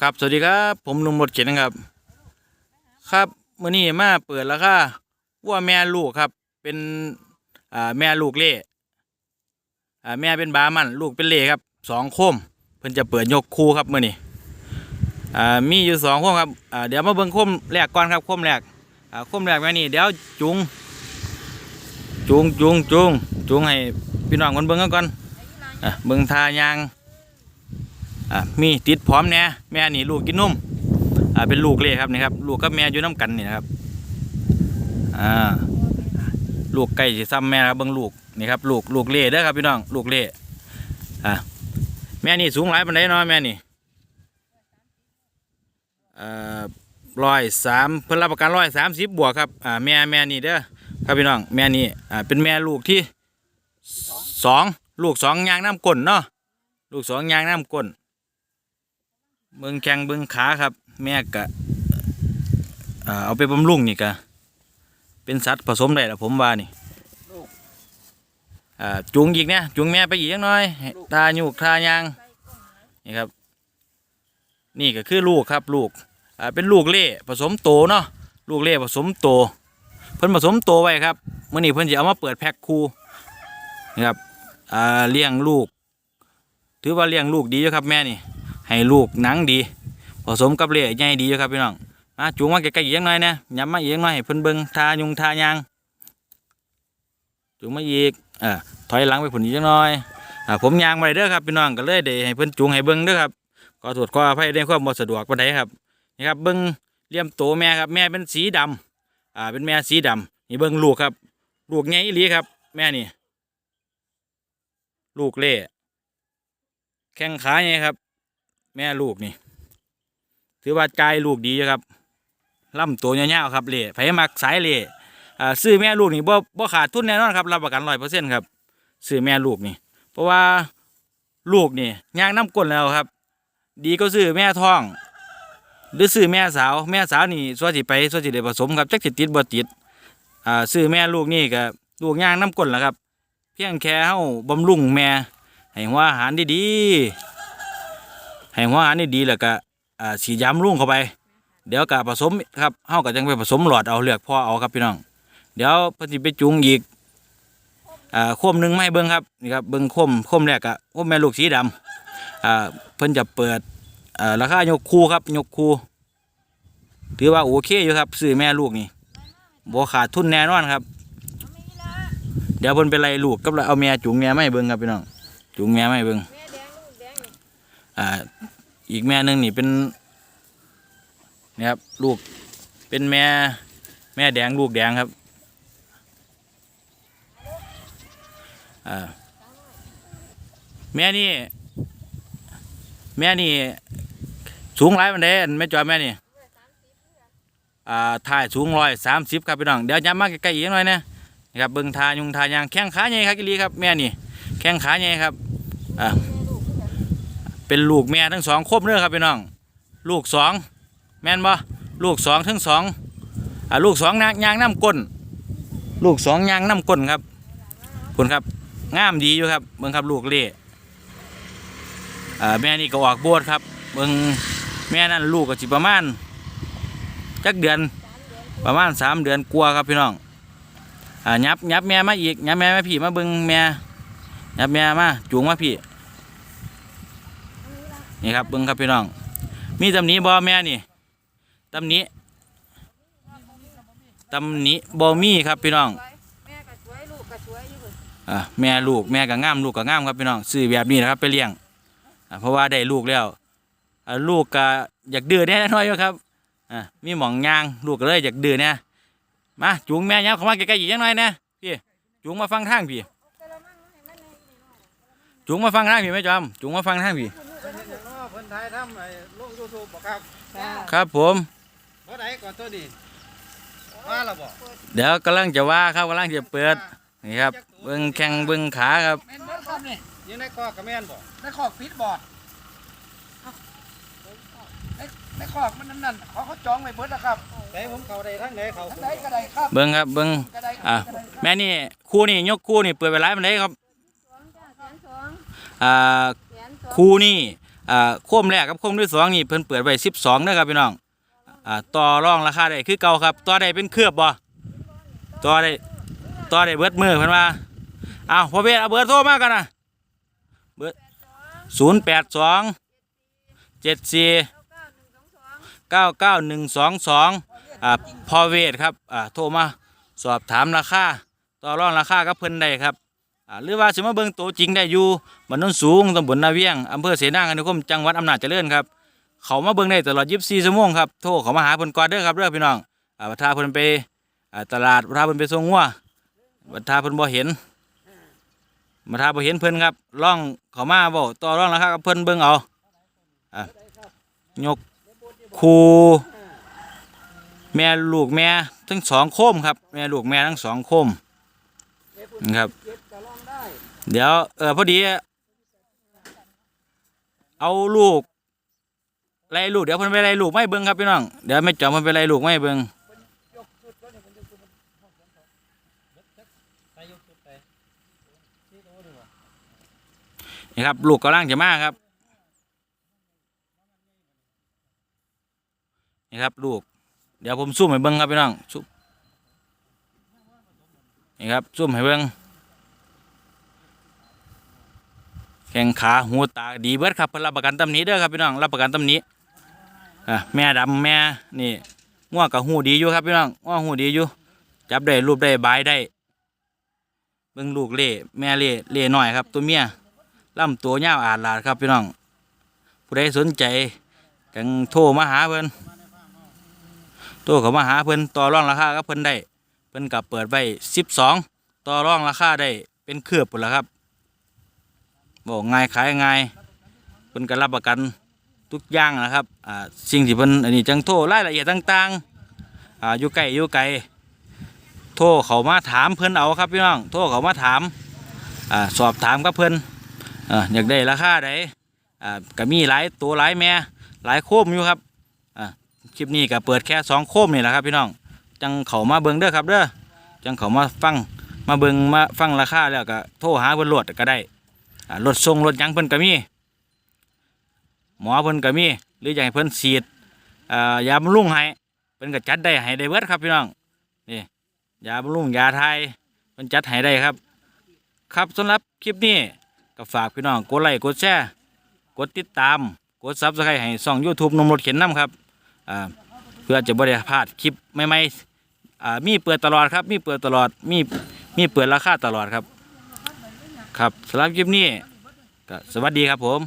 ครับสวัสดีครับ ผมนุ่มรถเข็นนะครับ ครับมื้อนี้มาเปิดราคาวัวแม่ลูกครับ เป็นอ่าแม่ลูกเล่อ่าแม่เป็นบามันลูกเป็นเล่ครับสองโคมเพิ่นจะเปิดยกคู่ครับมื้อนี้อ่ามีอยู่สองโคมครับอ่าเดี๋ยวมาเบิ่งโคมแรกก่อนครับโคมแรกอ่าโคมแรกแม่นี่เดี๋ยวจุงจุงจุงจุงจุงให้พี่น้องคนเบิ่งกันก่อนอะเบิ่งทายาง อะมีติดพร้อมแน่แม่นี่ลูกกินนมอ่าเป็นลูกเลยครับนี่ครับลูกกับแม่อยู่น้ำกันนี่นะครับอ่าลูกไก่สิซ้ำแม่ครับเบิ่งลูกนี่ครับลูกลูกเล่เด้อครับพี่น้องลูกเล่อ่าแม่นี่สูงหลายปานใดเนาะแม่นี่อ่อร้อยสามเพิ่นรับประกันร้อยสามสิบบวกครับอ่าแม่แม่นี่เด้อครับพี่น้องแม่นี่อ่าเป็นแม่ลูกที่สองลูกสองยางน้ำก้นเนาะลูกสองยางน้ำก้น เบิ่งแข้งเบิ่งขาครับ แม่กะเอาไปบำรุงนี่กะเป็นสัตว์ผสมได้ละผมว่านี่จูงอีกเนี่ยจูงแม่ไปอีกจักหน่อยตาหยุกทายางนี่ครับ นี่ก็คือลูกครับลูกเป็นลูกเล่ผสมโตเนาะลูกเล่ผสมโตเพิ่นผสมโตไว้ครับเมื่อนี้เพิ่นจะเอามาเปิดแพ็คคูนะครับเลี้ยงลูก ถือว่าเลี้ยงลูกดีอยู่ครับแม่นี่ ให้ลูกหนังดี ผสมกับเล่ใหญ่ดีอยู่ครับพี่น้องมาจูงมาใกล้ๆอีกจักหน่อยนะย้ำมาอีกจักหน่อยให้เพิ่นเบิ่งทายุงทายางจูงมาอีกอ่าถอยหลังไปผุนอีกจักหน่อยอ่าผมยางมาเด้อครับพี่น้องก็เลยได้ให้เพิ่นจูงให้เบิ่งเด้อครับขอโทษขออภัยในความบ่สะดวกปานใดครับนี่ครับเบิ่งเลี่ยมโตแม่ครับแม่เป็นสีดำอ่าเป็นแม่สีดำนี่เบิ่งลูกครับ ลูกใหญ่อีหลีครับ แม่นี่ ลูกเล่แข้งขาใหญ่ครับ แม่ลูกนี่ ถือว่าใจลูกดีครับลำตัวยาวๆครับเล่ไผ่มักสายเล่อ่าซื้อแม่ลูกนี่บ่บ่ขาดทุนแน่นอนครับรับประกันร้อยเปอร์เซ็นต์ครับซื้อแม่ลูกนี่ เพราะว่าลูกนี่ย่างน้ำก้นแล้วครับ ดีก็ซื้อแม่ท้อง หรือซื้อแม่สาว แม่สาวนี่ส่วนสิไปส่วนสิได้ผสมครับจักสิติดบ่ติดอ่าซื้อแม่ลูกนี่ก็ลูกย่างน้ำก้นแหละครับ เพียงแค่เฮาบำรุงแม่ให้หัวอาหารดีๆ ให้หัวอาหารนี่ดีแล้วก็อ่าสีย้ำลุ่งเข้าไป เดี๋ยวก็ผสมครับเฮาก็จังไปผสมหลอดเอาเลือกพ่อเอาครับพี่น้อง เดี๋ยวเพิ่นสิไปจูงอีกอ่าโคมหนึงไม่เบิ่งครับนี่ครับเบิ่งโคมโคมแรกอะโคมแม่ลูกสีดำอ่าเพิ่นจะเปิดอ่าราคายกคู่ครับยกคู่ถือว่าโอเคอยู่ครับซื้อแม่ลูกนี่บ่ขาดทุนแน่นอนครับ เดี๋ยวเพิ่นไปไล่ลูกกับเอาแม่จูงแม่ไม่เบิ่งครับพี่น้องจูงแม่ไม่เบิ่งอ่า อีกแม่หนึ่งนี่เป็นนี่ครับลูกเป็นแม่แม่แดงลูกแดงครับอ่าแม่นี่ แม่นี่ สูงหลายมันเด้อันแม่จอยแม่นี่อ่าถ่ายสูงร้อยสามสิบครับพี่น้องเดี๋ยวย้ำมากใกล้ๆอีกหน่อยนะนะครับเบิ่งทายุงทายางแข้งขาใหญ่ครับกิลีครับแม่นี่แข้งขาใหญ่ครับอ่า เป็นลูกแม่ทั้งสองครบเนื้อครับพี่น้อง ลูกสองแม่นบ่ลูกสองทั้งสองอ่าลูกสองนางยางน้ำก้น ลูกสองยางน้ำก้นครับคุณครับงามดีอยู่ครับเบิ่งครับลูกเล่อ่าแม่นี่ก็ออกบวชครับเบิ่งแม่นั่นลูกก็สิประมาณจักเดือนประมาณสามเดือนกลัวครับพี่น้องอ่ายับยับแม่มาอีกยับแม่มาพี่มาเบิ่งแม่ยับแม่มาจูงมาพี่ นี่ครับเบิ้งครับพี่น้อง มีตำหนิบ่แม่นี่ตำหนิตำหนิบ่มีครับพี่น้องแม่ก็สวยลูกก็สวยอยู่เพิ่นอ่าแม่ลูกแม่ก็งามลูกก็งามครับพี่น้องซื้อแบบนี้นะครับไปเลี้ยงอ่าเพราะว่าได้ลูกแล้วอ่าลูกก็อยากดื้อแน่น้อยอยู่ครับอ่ามีหมองยางลูกก็เลยอยากดื้อเนี่ยมาจูงแม่ยับเข้ามาใกล้ๆอีกจังหน่อยนะพี่จูงมาฟังทางพี่จูงมาฟังทางพี่แม่จอมจูงมาฟังทางพี่ เพิ่นเห็นอย่างเนาะเพิ่นถ่ายทำไอ้ลง YouTube บ่ครับครับผมบ่ได้ก่อนตัวนี้ว่าและบ่เดี๋ยวกำลังจะว่าครับกำลังจะเปิดนี่ครับเบิ้งแข้งเบิ้งขาครับแม่นเบิดครับนี่อยู่ในคอกกับแม่นบ่ในขอกปิดบ่ในในขอกมันนั่นนั่นเขาเขาจองไว้เบิดนะครับแต่ผมเข้าได้ทางไหนเข้าทั้งใดก็ได้ครับเบิ้งครับเบิ้งก็ได้อะก็ได้แม่นี่คู่นี่ยกคู่นี่เปิดไปหลายมันได้ครับสองจ้าแสนสองอ่าแสนสองคู่นี่ อ่าโคมแรกกับโคมที่สองนี่เพิ่นเปิดไว้สิบสองนะครับพี่น้องอ่าต่อรองราคาได้คือเก่าครับต่อได้เป็นเครือบบ่ต่อได้ต่อได้เบิดมือเพิ่นว่าอ้าวพ่อเบสเอาเบอร์โทรมากันนะเบอร์ศูนย์แปดสองเจ็ดสี่เก้าเก้าหนึ่งสองสองอ่าพอเวทครับอ่าโทรมาสอบถามราคาต่อรองราคากับเพิ่นได้ครับ หรือว่าสิมาเบิ่งตัวจริงได้อยู่บ้านโนนสูงตำบลนาเวียงอำเภอเสนาคมจังหวัดอำนาจเจริญครับเขามาเบิ่งได้ตลอด 24 ชั่วโมงครับโทรเขามาหาเพิ่นก่อนเด้อครับเด้อพี่น้องอ่าว่าถ้าเพิ่นไปอ่าตลาดว่าถ้าเพิ่นไปส่งงัวว่าถ้าเพิ่นบ่เห็นมาถ้าบ่เห็นเพิ่นครับลองเขามาเว้าต่อร่องราคากับเพิ่นเบิ่งเอาอะยกคูแม่ลูกแม่ทั้งสองโคมครับแม่ลูกแม่ทั้งสองโคม ครับ เดี๋ยว เออพอดี เอาลูกไล่ลูกเดี๋ยวเพิ่นไปไล่ลูกไม่เบิ่งครับพี่น้องเดี๋ยวไม่จอมเพิ่นไปไล่ลูกไม่เบิ่งนี่ยมันจะครับลูกกำลังจะมาครับนี่ครับลูก เดี๋ยวผมซูมให้เบิ่งครับพี่น้องซูม นี่ครับซูมให้เบิ่งแข้งขาหูตาดีเบิดครับเพิ่นรับประกันตำหนี้เด้อครับพี่น้องรับประกันตำหนี้อะแม่ดำแม่นี่ง่วกับหูดีอยู่ครับพี่น้องง่วหูดีอยู่จับได้รูปได้บายได้เบิ่งลูกเล่แม่เล่เล่หน้อยครับ ตัวเมียลำตัวยาวอาดลาดครับพี่น้องผู้ใดสนใจกังโทรมาหาเพิ่นโทรเขามาหาเพิ่นต่อรองราคากับเพิ่นได้ พิ่นกับเปิดไว้สิบสองต่อรองราคาได้เป็นเครือบหมดแล้วครับบอกง่ายขายง่ายเพิ่นก็รับประกันทุกอย่างนะครับอ่าสิ่งที่เพิ่นอันนี้จังโทรรายละเอียดต่างๆอ่าอยู่ไกลอยู่ไกลโทรเขามาถามเพิ่นเอาครับพี่น้องโทรเขามาถามอ่าสอบถามกับเพิ่นอ่าอยากได้ราคาใดอ่าก็มีหลายตัวหลายแม่หลายโคมอยู่ครับอ่าคลิปนี้ก็เปิดแค่สองโคมนี่แหละครับพี่น้อง จังเขามาเบิ่งเด้อครับเด้อจังเขามาฟังมาเบิ่งมาฟังราคาแล้วก็โทรหาเพิ่นโหลดก็ได้รถส่งรถยังเพิ่นก็มีหมอเพิ่นก็มีหรืออยากให้เพิ่นฉีดยาบำรุงให้เพิ่นก็จัดได้ให้ได้เบิดครับพี่น้องนี่ยาบำรุงยาไทยมันจัดให้ได้ครับ ครับสำหรับคลิปนี้ก็ฝากพี่น้องกดไลค์กดแชร์กดติดตามกดซับสไครต์ให้ช่อง YouTube นมรถเข็นน้ำครับอ่า เพื่อจะบริพลาดคลิปใหม่ๆอ่ามีเปิดตลอดครับ มีเปิดตลอดมีมีเปิดราคาตลอดครับ ครับสำหรับคลิปนี้ก็สวัสดีครับผม